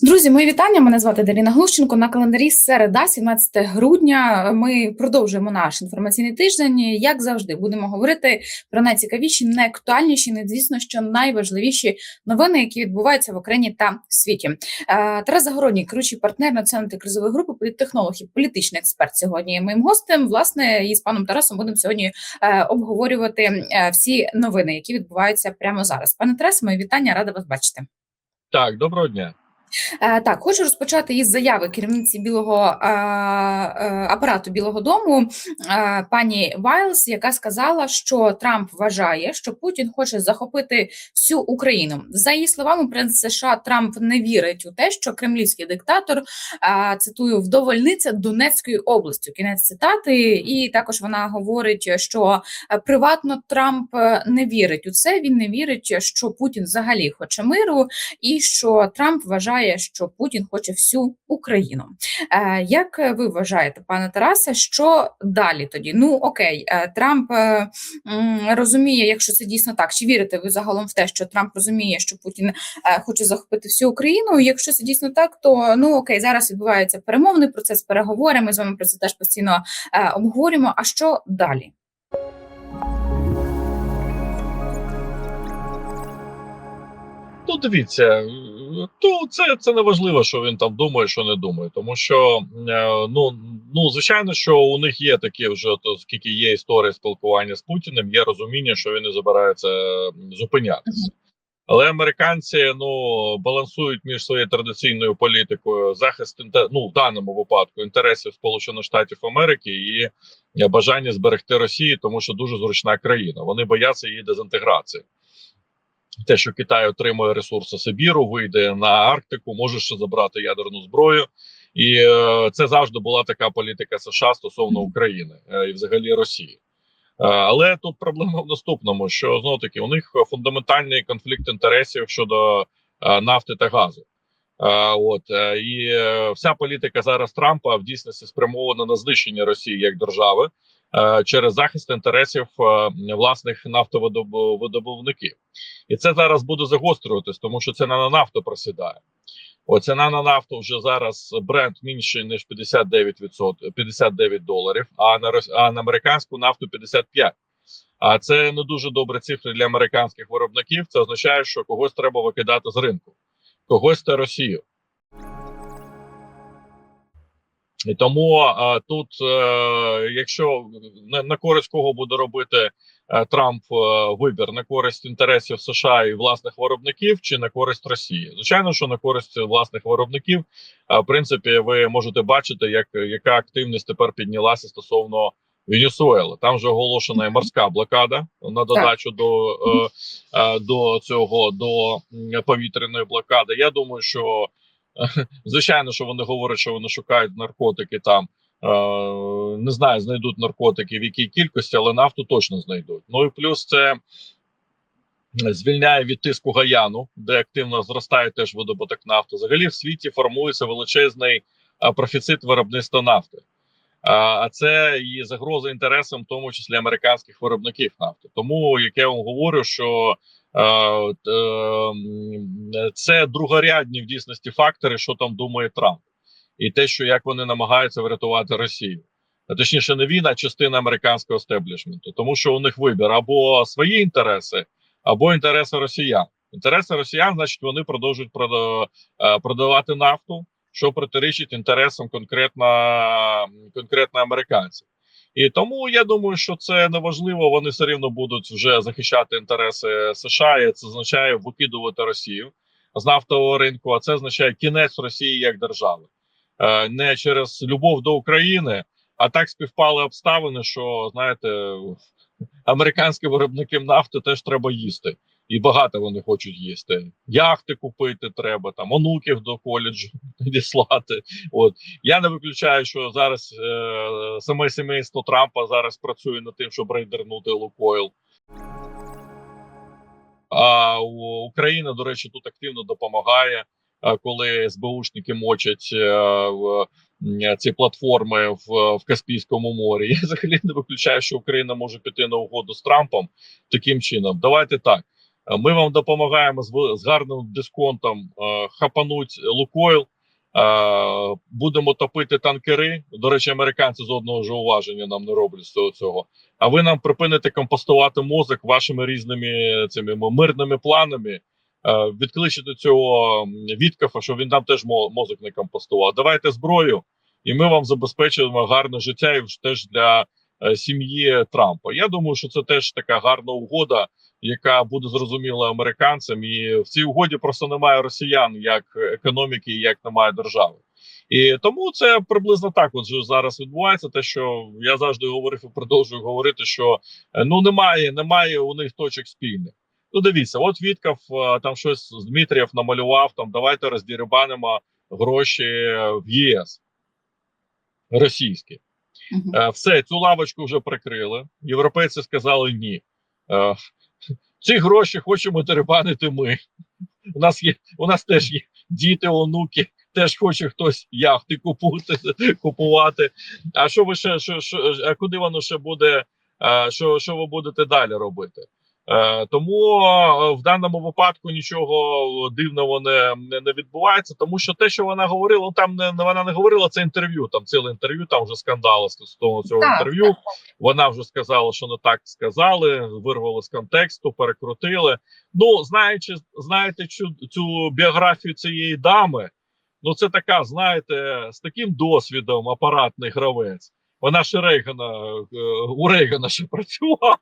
Друзі, мої вітання. Мене звати Даріна Глущенко. На календарі середа, 17 грудня. Ми продовжуємо наш інформаційний тиждень. Як завжди, будемо говорити про найцікавіші, найактуальніші, не звісно, що найважливіші новини, які відбуваються в Україні та світі. Е, Тарас Загородній, керуючий партнер національної кризової групи, політтехнолог і політичний експерт. Сьогодні моїм гостем. Власне, і з паном Тарасом будемо сьогодні е, обговорювати е, всі новини, які відбуваються прямо зараз. Пане Тарасе, мої вітання, рада вас бачити. Так, доброго дня. Е, Так, хочу розпочати із заяви керівниці білого е, е, апарату Білого Дому пані Вайлс, яка сказала, що Трамп вважає, що Путін хоче захопити всю Україну. За її словами, принц США Трамп не вірить у те, що кремлівський диктатор цитую вдовольниться Донецькою областю. Кінець цитати, і також вона говорить, що приватно Трамп не вірить у це. Він не вірить, що Путін взагалі хоче миру і що Трамп вважає, що Путін хоче всю Україну. Е, Як ви вважаєте, пане Тарасе, що далі тоді? Ну окей, е, Трамп е, розуміє, якщо це дійсно так, чи вірите ви загалом в те, що Трамп розуміє, що Путін хоче захопити всю Україну? Якщо це дійсно так, то ну окей, зараз відбувається перемовний процес, переговори. Ми з вами про це теж постійно обговорюємо. А що далі? Ну, дивіться, то це, це не важливо, що він там думає, що не думає. Тому що е, ну, ну звичайно, що у них є такі вже то скільки є історії спілкування з Путіним, є розуміння, що він не збирається зупинятися. Але американці ну балансують між своєю традиційною політикою захист ну, в даному випадку інтересів Сполучених Штатів Америки і е, бажання зберегти Росію, тому що дуже зручна країна. Вони бояться її дезінтеграції. Те, що Китай отримує ресурси Сибіру, вийде на Арктику, може ще забрати ядерну зброю, і е, це завжди була така політика США стосовно України е, і взагалі Росії. Е, Але тут проблема в наступному: що знову таки у них фундаментальний конфлікт інтересів щодо е, нафти та газу. Е, От е, і е, вся політика зараз Трампа в дійсності спрямована на знищення Росії як держави через захист інтересів е, власних нафтовидобувників. І це зараз буде загострюватись, тому що ціна на нафту просідає. О, на нафту вже зараз бренд менше ніж 59%, 59 доларів, а на а на американську нафту 55. А це не дуже добрі цифри для американських виробників. Це означає, що когось треба викидати з ринку, когось це Росію. Тому а, тут, е, якщо на, на користь кого буде робити е, Трамп е, вибір? На користь інтересів США і власних виробників, чи на користь Росії, звичайно, що на користь власних виробників, а в принципі, ви можете бачити, як яка активність тепер піднялася стосовно Венесуели. Там вже оголошена і морська блокада на додачу до, е, е, до цього до повітряної блокади. Я думаю, що Звичайно, що вони говорять, що вони шукають наркотики там. Е, не знаю, знайдуть наркотики в якій кількості, але нафту точно знайдуть. Ну і плюс це звільняє від тиску гаяну, де активно зростає теж видобуток нафти. Взагалі в світі формується величезний е, профіцит виробництва нафти. А це і загроза інтересам, в тому числі американських виробників нафти. Тому як я вам говорю, що е, е, це другорядні в дійсності фактори, що там думає Трамп, і те, що як вони намагаються врятувати Росію. Точніше, не він, а частина американського естеблішменту, тому що у них вибір або свої інтереси, або інтереси росіян. Інтереси росіян, значить, вони продовжують е, продавати нафту, що протирічить інтересам конкретно, конкретно американців. І тому я думаю, що це не важливо. Вони все рівно будуть вже захищати інтереси США, і це означає викидувати Росію з нафтового ринку. А це означає кінець Росії як держави, Е, не через любов до України, а так співпали обставини, що знаєте, американські виробники нафти теж треба їсти. І багато вони хочуть їсти. Яхти купити треба, там онуків до коледжу відіслати. От я не виключаю, що зараз е, саме сімейство Трампа зараз працює над тим, щоб рейдернути Лукойл. А Україна, до речі, тут активно допомагає, е, коли СБУшники мочать е, в ці платформи в, в Каспійському морі. Я взагалі не виключаю, що Україна може піти на угоду з Трампом таким чином. Давайте так. Е, Ми вам допомагаємо з, з гарним дисконтом е, хапануть Лукойл. Е, будемо топити танкери. До речі, американці з одного ж уваження нам не роблять з цього цього. А ви нам припините компостувати мозок вашими різними цими мирними планами. Е, відкличете цього м, Віткафа, щоб він нам теж мо- мозок не компостував. Давайте зброю, і ми вам забезпечуємо гарне життя і теж для сім'ї Трампа. Я думаю, що це теж така гарна угода, яка буде зрозуміла американцям. І в цій угоді просто немає росіян як економіки, як немає держави. І тому це приблизно так. От зараз відбувається. Те, що я завжди говорив і продовжую говорити, що е, ну немає, немає у них точок спільних. Ну, дивіться, от Вітков е, там щось з Дмитрієв намалював. Там давайте роздірибанимо гроші в ЄС російські. Е, Все, цю лавочку вже прикрили. Європейці сказали ні. Е, Ці гроші хочемо дерибанити ми. У нас є, у нас теж є діти, онуки, теж хоче хтось яхти купувати, купувати. А що ви ще що, що, куди воно ще буде? е, Що, що ви будете далі робити? Е, Тому е, в даному випадку нічого дивного не, не, не відбувається, тому що те, що вона говорила, ну, там не не- вона не говорила це інтерв'ю. Там ціле інтерв'ю, там вже скандали стосовно цього Так, інтерв'ю. так, Вона вже сказала, що не так сказали, вирвали з контексту, перекрутили. Ну, знаючи, знаєте, цю, цю біографію цієї дами, ну це така, знаєте, з таким досвідом апаратний гравець. Вона ще Рейгана, е, у Рейгана ще працювала.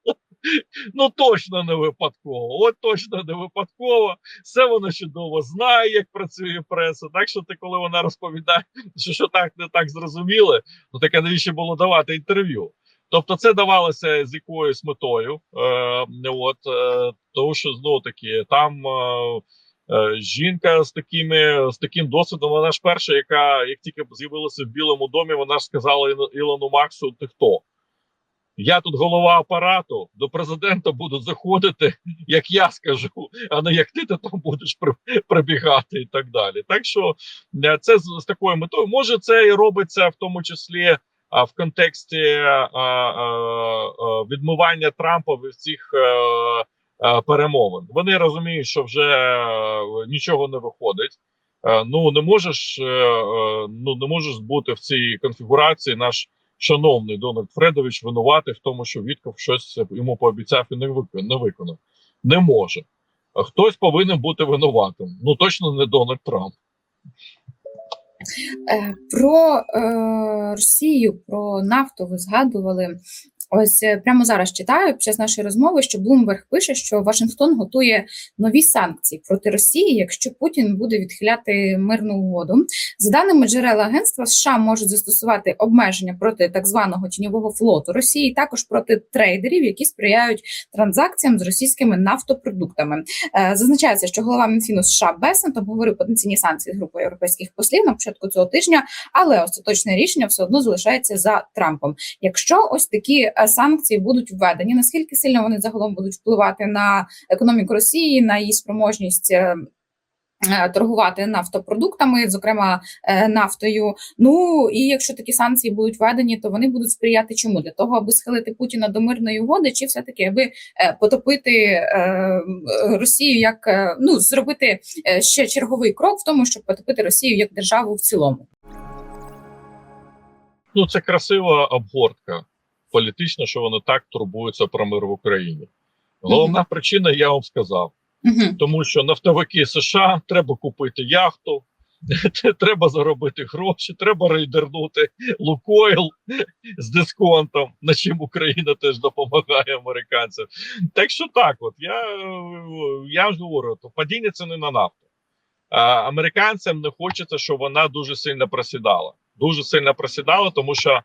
Ну точно не випадково. От точно не випадково. Все вона чудово знає, як працює преса. Так що ти, коли вона розповідає, що, що так не так зрозуміли, ну так а навіщо було давати інтерв'ю? Тобто, це давалося з якоюсь метою. Е, от е, тому, що знову таки там. Е, Жінка з такими з таким досвідом, вона ж перша, яка як тільки з'явилася в Білому домі, вона ж сказала Ілону Максу: ти хто? Я тут голова апарату, до президента буду заходити, як я скажу, а не як ти, ти там будеш при- прибігати і так далі. Так що е, це з, з такою метою. Може, це і робиться в тому числі а, в контексті а, а, а, відмивання Трампа від цих е, е, перемовин. Вони розуміють, що вже е, нічого не виходить. Е, Ну не можеш, е, е, ну не можеш бути в цій конфігурації. Наш шановний Дональд Фредович винуватий в тому, що Вітков щось йому пообіцяв і не виконав. Не виконав. Не може. Хтось повинен бути винуватим. Ну точно не Дональд Трамп. Е, Про е, Росію, про нафту ви згадували. Ось е, прямо зараз читаю під час нашої розмови, що Блумберг пише, що Вашингтон готує нові санкції проти Росії, якщо Путін буде відхиляти мирну угоду. За даними джерел агентства, США можуть застосувати обмеження проти так званого тіньового флоту Росії, також проти трейдерів, які сприяють транзакціям з російськими нафтопродуктами. Е, Зазначається, що голова Мінфіну США Бесент обговорив потенційні санкції з групою європейських послів на початку цього тижня, але остаточне рішення все одно залишається за Трампом. Якщо ось такі е, санкції будуть введені, наскільки сильно вони загалом будуть впливати на економіку Росії, на її спроможність. е, е, Торгувати нафтопродуктами, зокрема нафтою. Ну і якщо такі санкції будуть введені, то вони будуть сприяти чому для того, аби схилити Путіна до мирної угоди, чи все таки аби потопити Росію, як ну зробити ще черговий крок в тому, щоб потопити Росію як державу в цілому. Ну це красива обгортка політична, що вони так турбуються про мир в Україні. Головна причина, я вам сказав. Угу. тому що нафтовики США треба купити яхту, треба заробити гроші, треба рейдернути Лукойл з дисконтом, на чим Україна теж допомагає американцям. Так що так, от я, я ж говорю, то падіння ціни на нафту. А американцям не хочеться, щоб вона дуже сильно просідала. Дуже сильно просідала, тому що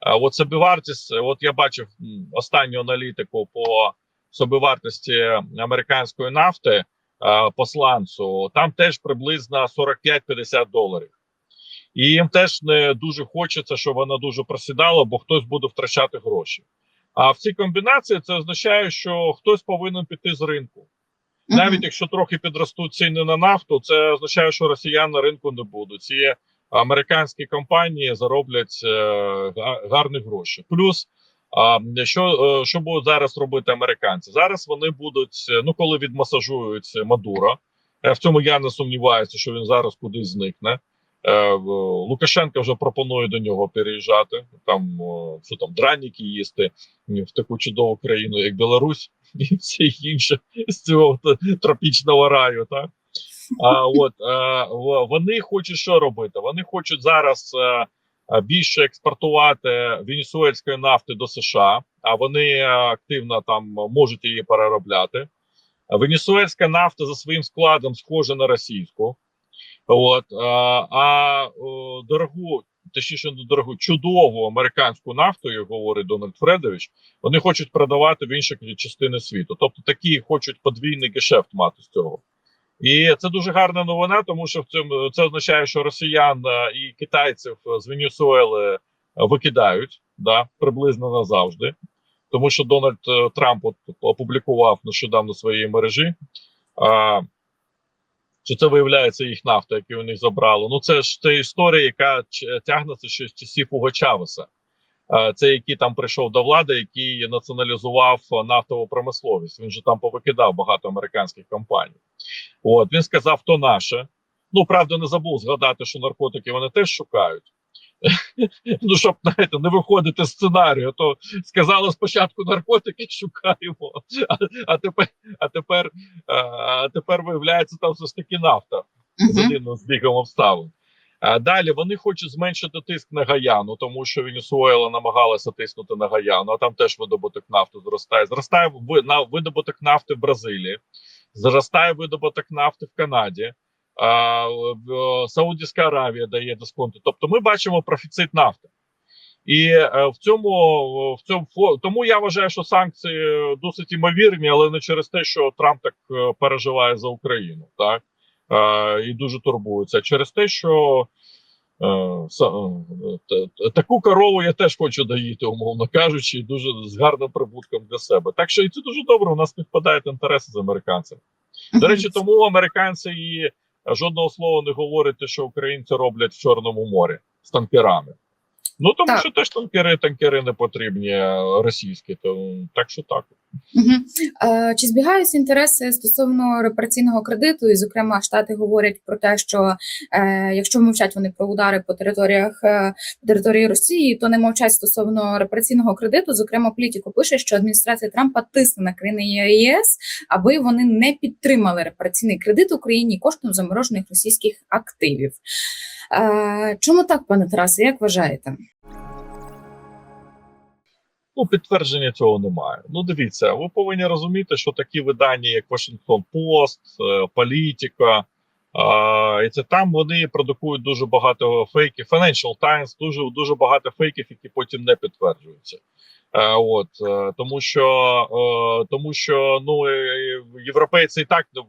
от собівартість, от я бачив останню аналітику по собівартості американської нафти е, по сланцу, там теж приблизно 45-50 доларів. І їм теж не дуже хочеться, щоб вона дуже просідала, бо хтось буде втрачати гроші. А в цій комбінації це означає, що хтось повинен піти з ринку. Навіть якщо трохи підростуть ціни на нафту, це означає, що росіян на ринку не будуть. Американські компанії зароблять е, гарні гроші. Плюс що, е, що будуть зараз робити американці? Зараз вони будуть, е, ну коли відмасажують Мадуро, е, в цьому я не сумніваюся, що він зараз кудись зникне. Лукашенко вже пропонує до нього переїжджати. Там що там драніки їсти в таку чудову країну, як Білорусь, і все інше з цього тропічного раю. Так? А от е, вони хочуть що робити? Вони хочуть зараз е, е, більше експортувати венесуельської нафти до США, а вони активно там можуть її переробляти. Венесуельська нафта за своїм складом схожа на російську. От е, а дорогу, точніше, не дорогу, чудову американську нафту, як говорить Дональд Фредович, вони хочуть продавати в інші частини світу. Тобто такі хочуть подвійний гешефт мати з цього. І це дуже гарна новина, тому що в цьому це означає, що росіян е, і китайців з Венесуели е, викидають да, приблизно назавжди. Тому що Дональд е, Трамп от опублікував нещодавно в своїй мережі, а, що це виявляється їх нафта, яку вони забрали. Ну це ж це історія, яка тягнеться ще з часів Уго Чавеса. Е, Це який там прийшов до влади, який націоналізував е, нафтову промисловість. Він же там повикидав багато американських компаній. От він сказав, то наше. Ну правда, не забув згадати, що наркотики вони теж шукають. Ну, щоб знаєте, не виходити з сценарію, то сказали спочатку наркотики шукаємо, а, а тепер, а тепер, а, а тепер виявляється, там все ж таки нафта з Мгм. одним збігом обставин. А далі вони хочуть зменшити тиск на Гаяну, тому що Венесуела намагалася тиснути на Гаяну, а там теж видобуток нафти зростає. Зростає на видобуток нафти в Бразилії, зростає видобуток нафти в Канаді. А, Саудівська Аравія дає дисконти. Тобто, ми бачимо профіцит нафти. І е, в цьому в цьому тому я вважаю, що санкції досить імовірні, але не через те, що Трамп так е, переживає за Україну, так е, і дуже турбується. а Через те, що е, е, таку корову я теж хочу доїти, умовно кажучи, дуже з гарним прибутком для себе. Так що і це дуже добре. У нас співпадають інтереси з американцями. До речі, тому американці і жодного слова не говорять, що українці роблять в Чорному морі з танкерами. Ну тому Так. що теж танкери, танкери не потрібні е, російські, то так що так. Мгм. Е, Чи збігаються інтереси стосовно репараційного кредиту? І, зокрема, штати говорять про те, що е, якщо мовчать вони про удари по територіях е, території Росії, то не мовчать стосовно репараційного кредиту. Зокрема, політико пише, що адміністрація Трампа тисне на країни ЄС, аби вони не підтримали репараційний кредит Україні коштом заморожених російських активів. Е, Чому так, пане Тарасе? Як вважаєте? Ну, підтвердження цього немає. Ну, дивіться, ви повинні розуміти, що такі видання, як Washington Post, е, Політика, і це там вони продукують дуже багато фейків. Financial Times дуже дуже багато фейків, які потім не підтверджуються. Е, от е, тому що тому що ну європейці і так ну,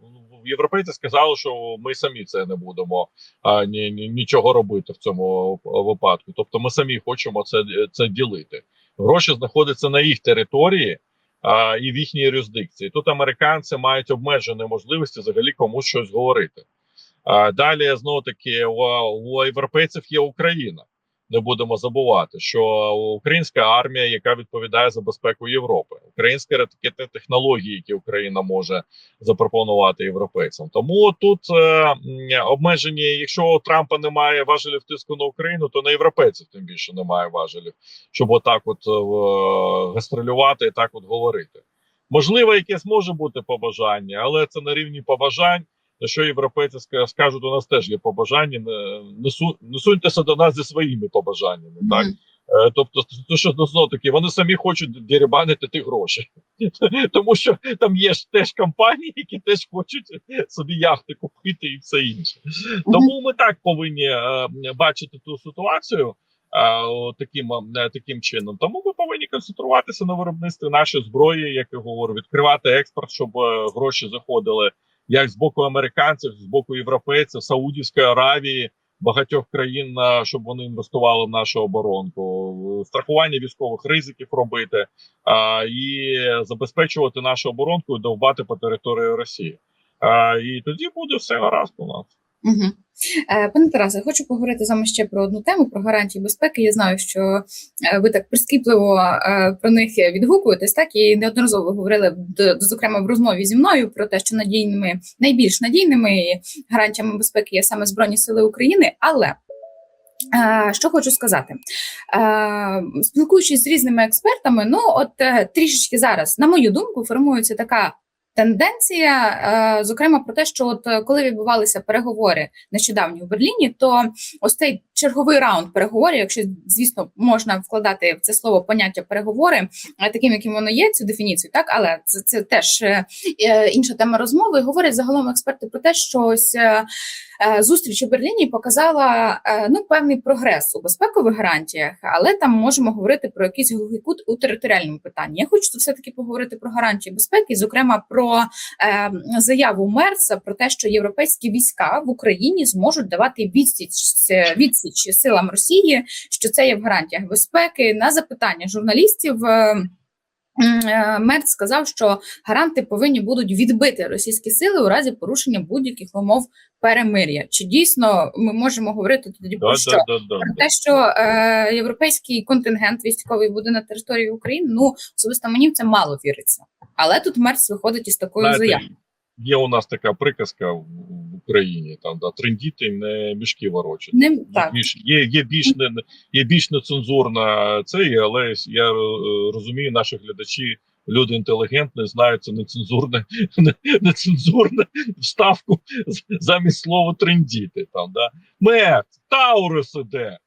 європейці сказали, що ми самі це не будемо а, ні, нічого робити в цьому випадку. Тобто, ми самі хочемо це, це ділити гроші знаходяться на їх території а, і в їхній юрисдикції. Тут американці мають обмежені можливості взагалі комусь щось говорити. А, далі знову таки у, у європейців є Україна. Не будемо забувати, що українська армія, яка відповідає за безпеку Європи, українські ракетні технології, які Україна може запропонувати європейцям. Тому тут е, м, обмежені, якщо у Трампа немає важелів тиску на Україну, то на європейців тим більше немає важелів, щоб отак, от е, гастролювати і так от говорити. Можливо, якесь може бути побажання, але це на рівні побажань. На що європейці ска- скажуть, у нас теж є побажання, не, не, су, не суньтеся до нас зі своїми побажаннями. Так. Е, Тобто, то що ну, знов таки, вони самі хочуть дерибанити ті гроші, тому що там є ж теж компанії, які теж хочуть собі яхти купити і все інше. Тому ми так повинні е, бачити ту ситуацію. е, Таким е, таким чином, тому ми повинні концентруватися на виробництві нашої зброї, як я говорю, відкривати експорт, щоб гроші заходили як з боку американців, з боку європейців, Саудівської Аравії, багатьох країн, щоб вони інвестували в нашу оборонку, страхування військових ризиків робити а, і забезпечувати нашу оборонку і довбати по території Росії. А, і тоді буде все гаразд у нас. Угу. Пане Тарасе, хочу поговорити з вами ще про одну тему про гарантії безпеки. Я знаю, що е, ви так прискіпливо е, про них відгукуєтесь, так і неодноразово говорили зокрема в розмові зі мною про те, що надійними найбільш надійними гарантіями безпеки є саме Збройні Сили України. Але що хочу сказати, спілкуючись з різними експертами, ну от трішечки зараз, на мою думку, формується така. Тенденція, е, зокрема, про те, що от е, коли відбувалися переговори нещодавні в Берліні, то ось цей черговий раунд переговорів, якщо звісно можна вкладати в це слово поняття переговори, е, таким яким воно є, цю дефініцію, так але це це теж інша тема розмови. Говорять загалом експерти про те, що ось зустріч у Берліні показала ну певний прогрес у безпекових гарантіях, але там можемо говорити про якийсь глухий кут у територіальному питанні. Я хочу все таки поговорити про гарантії безпеки, зокрема про е, заяву Мерса про те, що європейські війська в Україні зможуть давати відсіч відсіч силам Росії, що це є в гарантіях безпеки. На запитання журналістів. Е, Мерц сказав, що гаранти повинні будуть відбити російські сили у разі порушення будь-яких умов перемир'я. Чи дійсно ми можемо говорити тоді про що про те, що е, європейський контингент військовий буде на території України? Ну особисто мені в це мало віриться. Але тут Мерц виходить із такою заявою. Є у нас така приказка Україні, там да трендіти не мішки ворочати. Не Є так. більш є, є більш не є більш нецензурна це, але я е, розумію, наші глядачі, люди інтелігентні, знають це нецензурне, не- нецензурне вставку замість слова трендіти. Там да мер, Таурус іде.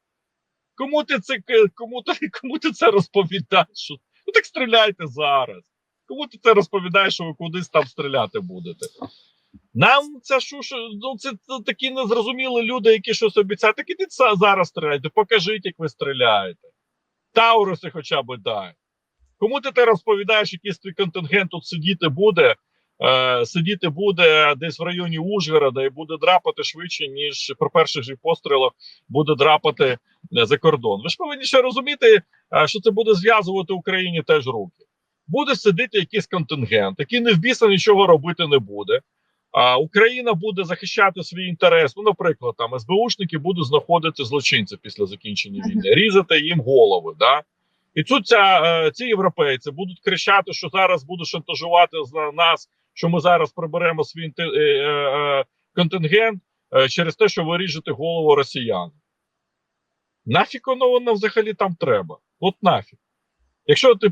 Кому ти це кому ти, кому ти це розповідаєш? Ну так стріляйте зараз. Кому ти це розповідаєш, що ви кудись там стріляти будете? Нам це що ж, ну це, такі незрозумілі люди, які щось обіцяють. Так ідіть зараз стріляйте, покажіть, як ви стріляєте. Тауруси хоча б дай. Кому ти те розповідаєш, якийсь твій контингент тут сидіти буде, е, сидіти буде десь в районі Ужгорода і буде драпати швидше, ніж при перших же пострілах буде драпати е, за кордон. Ви ж повинні ще розуміти, е, що це буде зв'язувати Україні теж руки. Буде сидіти якийсь контингент, який не в біса нічого робити не буде. А Україна буде захищати свій інтерес. Ну, наприклад, там СБУшники будуть знаходити злочинців після закінчення війни, різати їм голови. Да? І тут ця, е, ці європейці будуть кричати, що зараз будуть шантажувати за нас, що ми зараз приберемо свій е, е, контингент через те, що ви ріжете голову росіян. Нафіг воно воно взагалі там треба? От нафіг. Якщо ти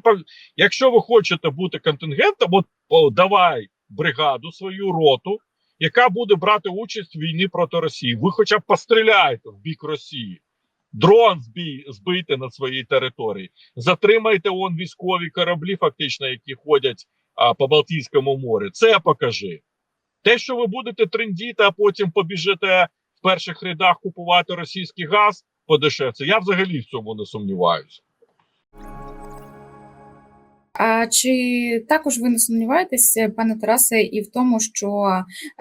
якщо ви хочете бути контингентом, от о, давай бригаду, свою роту, яка буде брати участь в війні проти Росії. Ви хоча б постріляйте в бік Росії. Дрон збій, збийте на своїй території. Затримайте он військові кораблі, фактично, які ходять а, по Балтійському морю. Це покажи. Те, що ви будете трендіти, а потім побіжите в перших рядах купувати російський газ подешевше, я взагалі в цьому не сумніваюся. А чи також ви не сумніваєтесь, пане Тарасе, і в тому, що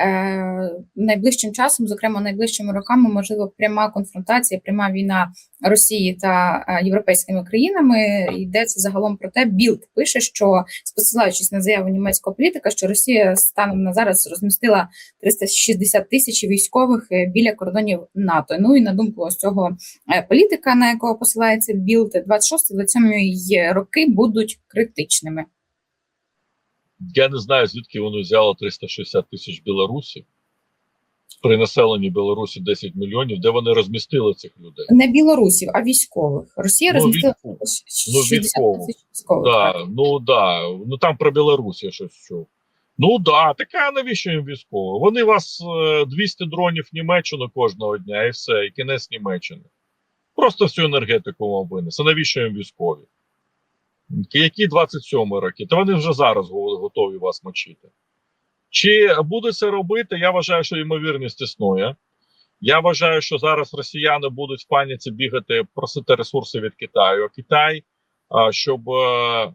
е, найближчим часом, зокрема найближчими роками, можливо, пряма конфронтація, пряма війна Росії та е, європейськими країнами йдеться загалом про те, Білд пише, що посилаючись на заяву німецького політика, що Росія станом на зараз розмістила 360 тисяч військових е, біля кордонів НАТО. Ну і на думку ось цього е, політика, на якого посилається Білд, 26-27 роки будуть критичними. Я не знаю, звідки воно взяло 360 тисяч білорусів. При населенні Білорусі 10 мільйонів, де вони розмістили цих людей. Не білорусів, а військових. Росія Ну, розмістила. 60 військових. Да, так. ну да. Ну там про Білорусь я щось чув. Ну да, така навіщо їм військово? Вони вас е, 200 дронів в Німеччину кожного дня і все, і кінець Німеччини. Просто всю енергетику вам винесе. Навіщо їм військові? Які 27 роки? Та вони вже зараз готові вас мочити. Чи буде це робити? Я вважаю, що ймовірність існує. Я вважаю, що зараз росіяни будуть в паніці бігати, просити ресурси від Китаю. А Китай, щоб е,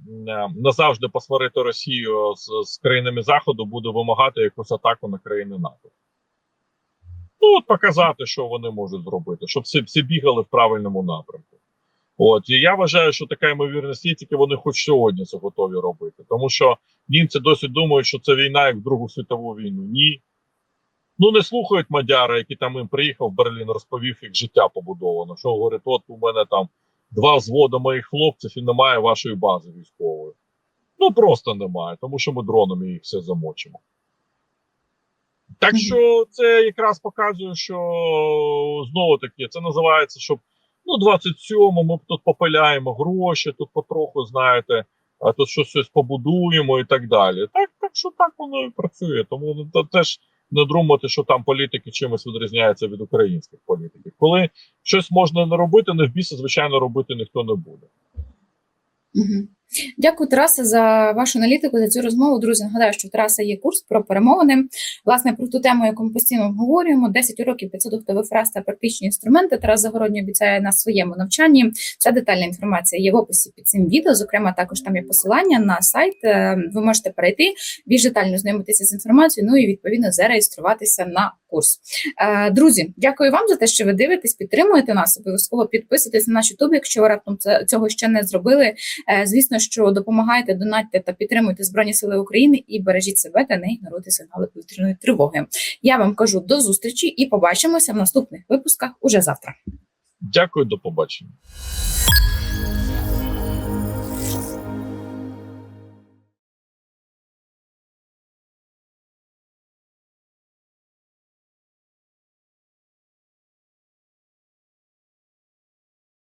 назавжди посварити Росію з, з країнами Заходу, буде вимагати якусь атаку на країни НАТО. Ну, от показати, що вони можуть зробити, щоб всі, всі бігали в правильному напрямку. От і я вважаю, що така ймовірність є, тільки вони хоч сьогодні це готові робити. Тому що німці досі думають, що це війна як в Другу світову війну. Ні. Ну не слухають мадяра, який там їм приїхав в Берлін, розповів, як життя побудовано. Що говорить, от у мене там два взводи моїх хлопців і немає вашої бази військової. Ну просто немає, тому що ми дронами їх все замочимо. Так що це якраз показує, що знову таки це називається, щоб ну 27-му ми тут попиляємо гроші, тут потроху знаєте, а тут щось, щось побудуємо і так далі. Так, так що так воно і працює. Тому ну, теж не думати, що там політики чимось відрізняються від українських політиків. Коли щось можна не робити, не в біса, звичайно, робити ніхто не буде. Мгм. Дякую, Тарасе, за вашу аналітику, за цю розмову. Друзі, нагадаю, що у Тараса є курс про перемовини. Власне, про ту тему, яку ми постійно обговорюємо: 10 уроків 500 октових фраз та практичні інструменти. Тарас Загородній обіцяє на своєму навчанні. Вся детальна інформація є в описі під цим відео. Зокрема, також там є посилання на сайт. Е, Ви можете перейти, більш детально знайомитися з інформацією, ну і відповідно зареєструватися на курс. Е, Друзі, дякую вам за те, що ви дивитесь, підтримуєте нас. Обов'язково підписуйтесь на наш YouTube, якщо ви раптом цього ще не зробили. Е, Звісно, що допомагайте, донатьте та підтримуйте Збройні Сили України і бережіть себе та не ігноруйте сигнали повітряної тривоги. Я вам кажу до зустрічі і побачимося в наступних випусках уже завтра. Дякую, до побачення.